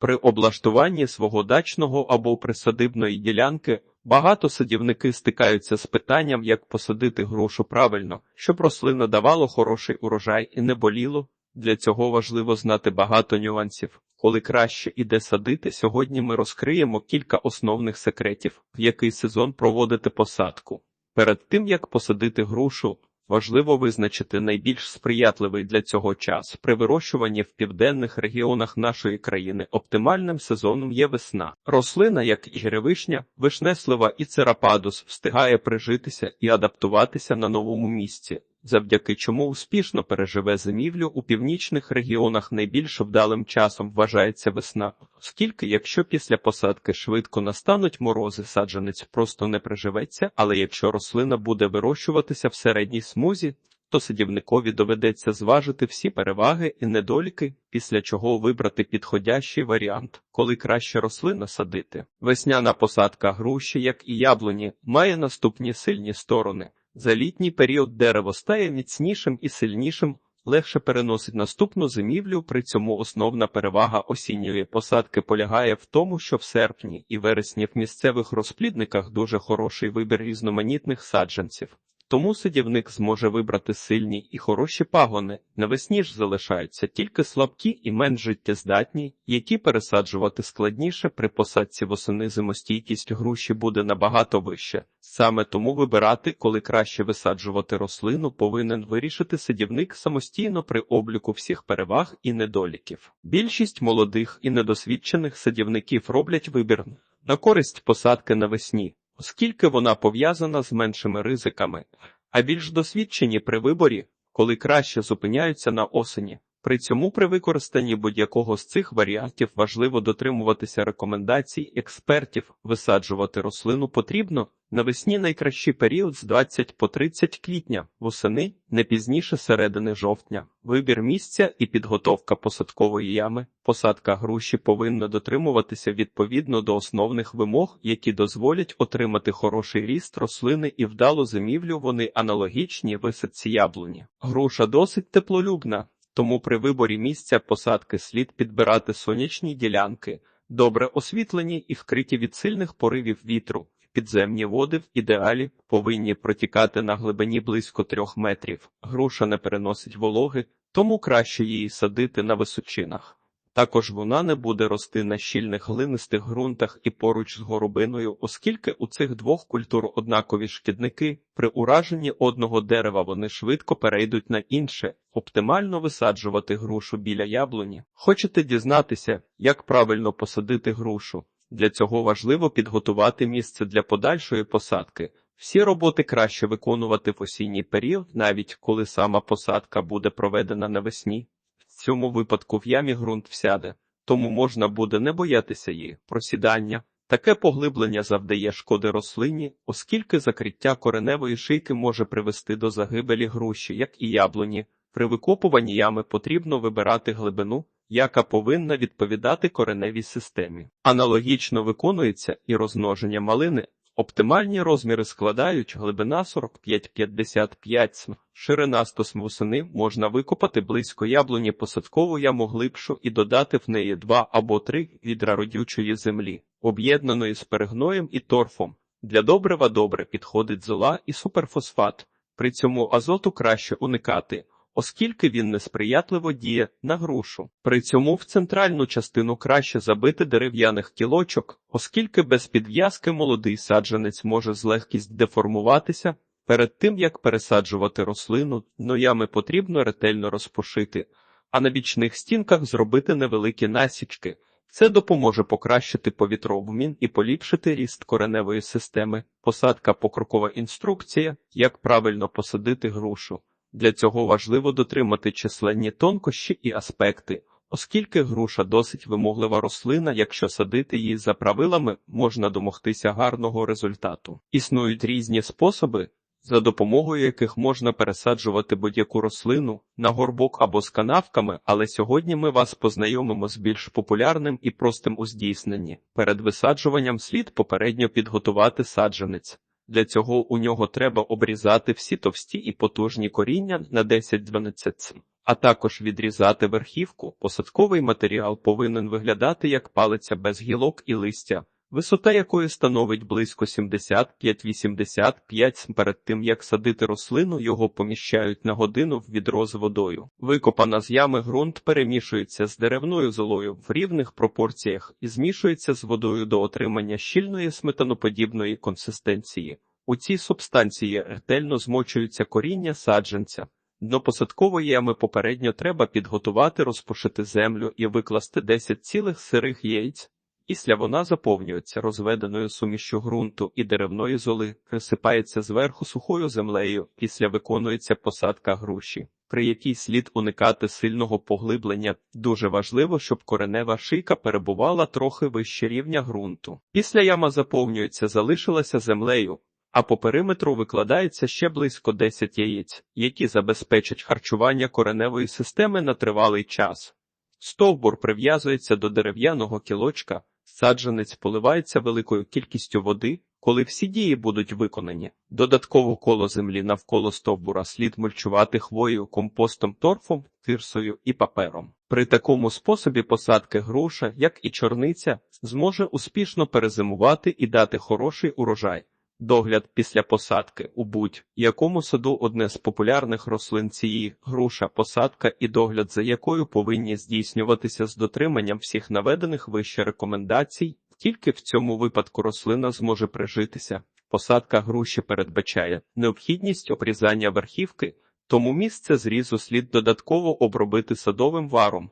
При облаштуванні свого дачного або присадибної ділянки багато садівники стикаються з питанням, як посадити грушу правильно, щоб рослина давала хороший урожай і не боліло. Для цього важливо знати багато нюансів. Коли краще і де садити, сьогодні ми розкриємо кілька основних секретів, в який сезон проводити посадку. Перед тим як посадити грушу, важливо визначити найбільш сприятливий для цього час. При вирощуванні в південних регіонах нашої країни оптимальним сезоном є весна. Рослина, як і гіревишня, вишнеслива і церападус, встигає прижитися і адаптуватися на новому місці. Завдяки чому успішно переживе зимівлю у північних регіонах найбільш вдалим часом вважається весна, оскільки якщо після посадки швидко настануть морози, саджанець просто не приживеться, але якщо рослина буде вирощуватися в середній смузі, то садівникові доведеться зважити всі переваги і недоліки, після чого вибрати підходящий варіант, коли краще рослина садити. Весняна посадка груші, як і яблуні, має наступні сильні сторони. За літній період дерево стає міцнішим і сильнішим, легше переносить наступну зимівлю. При цьому основна перевага осінньої посадки полягає в тому, що в серпні і вересні в місцевих розплідниках дуже хороший вибір різноманітних саджанців. Тому садівник зможе вибрати сильні і хороші пагони. Навесні ж залишаються тільки слабкі і менш життєздатні, які пересаджувати складніше при посадці восени зимостійкість груші буде набагато вище. Саме тому вибирати, коли краще висаджувати рослину, повинен вирішити садівник самостійно при обліку всіх переваг і недоліків. Більшість молодих і недосвідчених садівників роблять вибір на користь посадки навесні оскільки вона пов'язана з меншими ризиками, а більш досвідчені при виборі, коли краще зупиняються на осені. При цьому при використанні будь-якого з цих варіантів важливо дотримуватися рекомендацій експертів, висаджувати рослину потрібно навесні найкращий період з 20 по 30 квітня, восени не пізніше середини жовтня. Вибір місця і підготовка посадкової ями. Посадка груші повинна дотримуватися відповідно до основних вимог, які дозволять отримати хороший ріст рослини і вдалу зимівлю. Вони аналогічні висадці яблуні. Груша досить теплолюбна. Тому при виборі місця посадки слід підбирати сонячні ділянки, добре освітлені і вкриті від сильних поривів вітру. Підземні води в ідеалі повинні протікати на глибині близько трьох метрів. Груша не переносить вологи, тому краще її садити на височинах. Також вона не буде рости на щільних глинистих ґрунтах і поруч з горобиною, оскільки у цих двох культур однакові шкідники, при ураженні одного дерева вони швидко перейдуть на інше, оптимально висаджувати грушу біля яблуні. Хочете дізнатися, як правильно посадити грушу? Для цього важливо підготувати місце для подальшої посадки. Всі роботи краще виконувати в осінній період, навіть коли сама посадка буде проведена навесні. В цьому випадку в ямі ґрунт всяде, тому можна буде не боятися її просідання. Таке поглиблення завдає шкоди рослині, оскільки закриття кореневої шийки може привести до загибелі груші, як і яблуні. При викопуванні ями потрібно вибирати глибину, яка повинна відповідати кореневій системі. Аналогічно виконується і розмноження малини. Оптимальні розміри складають глибина 45-55 см, ширина 100 см восени можна викопати близько яблуні посадкову яму глибшу і додати в неї два або три відра родючої землі, об'єднаної з перегноєм і торфом. Для добрива добре підходить зола і суперфосфат, при цьому азоту краще уникати оскільки він несприятливо діє на грушу. При цьому в центральну частину краще забити дерев'яних кілочок, оскільки без підв'язки молодий саджанець може з легкість деформуватися. Перед тим як пересаджувати рослину, ноями потрібно ретельно розпушити, а на бічних стінках зробити невеликі насічки. Це допоможе покращити повітрообмін і поліпшити ріст кореневої системи. Посадка покрокова інструкція, як правильно посадити грушу. Для цього важливо дотримати численні тонкощі і аспекти, оскільки груша досить вимоглива рослина, якщо садити її за правилами, можна домогтися гарного результату. Існують різні способи, за допомогою яких можна пересаджувати будь-яку рослину на горбок або з канавками, але сьогодні ми вас познайомимо з більш популярним і простим у здійсненні. Перед висаджуванням слід попередньо підготувати саджанець. Для цього у нього треба обрізати всі товсті і потужні коріння на 10-12 см. а також відрізати верхівку. Посадковий матеріал повинен виглядати як палиця без гілок і листя, висота якої становить близько 75-85 см. Перед тим як садити рослину, його поміщають на годину в відро з водою. Викопана з ями ґрунт перемішується з деревною золою в рівних пропорціях і змішується з водою до отримання щільної сметаноподібної консистенції. У цій субстанції ретельно змочуються коріння саджанця. Дно посадкової ями попередньо треба підготувати, розпушити землю і викласти 10 цілих сирих яєць. Після вона заповнюється розведеною сумішю ґрунту і деревної золи, присипається зверху сухою землею, після виконується посадка груші, при якій слід уникати сильного поглиблення. Дуже важливо, щоб коренева шийка перебувала трохи вище рівня ґрунту. Після яма заповнюється, залишилася землею, а по периметру викладається ще близько 10 яєць, які забезпечать харчування кореневої системи на тривалий час. Стовбур прив'язується до дерев'яного кілочка, саджанець поливається великою кількістю води, коли всі дії будуть виконані. Додатково коло землі навколо стовбура слід мульчувати хвоєю, компостом, торфом, тирсою і папером. При такому способі посадки груша, як і чорниця, зможе успішно перезимувати і дати хороший урожай. Догляд після посадки у будь-якому саду одне з популярних рослин цієї груша посадка і догляд за якою повинні здійснюватися з дотриманням всіх наведених вище рекомендацій. Тільки в цьому випадку рослина зможе прижитися. Посадка груші передбачає необхідність обрізання верхівки, тому місце зрізу слід додатково обробити садовим варом.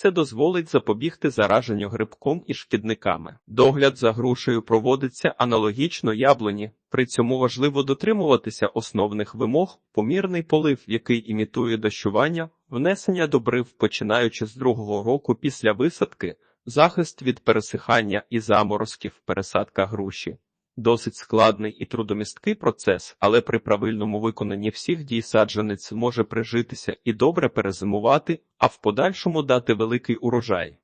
Це дозволить запобігти зараженню грибком і шкідниками. Догляд за грушею проводиться аналогічно яблуні. При цьому важливо дотримуватися основних вимог, помірний полив, який імітує дощування, внесення добрив, починаючи з другого року після висадки, захист від пересихання і заморозків, пересадка груші. Досить складний і трудомісткий процес, але при правильному виконанні всіх дій саджанець може прижитися і добре перезимувати, а в подальшому дати великий урожай.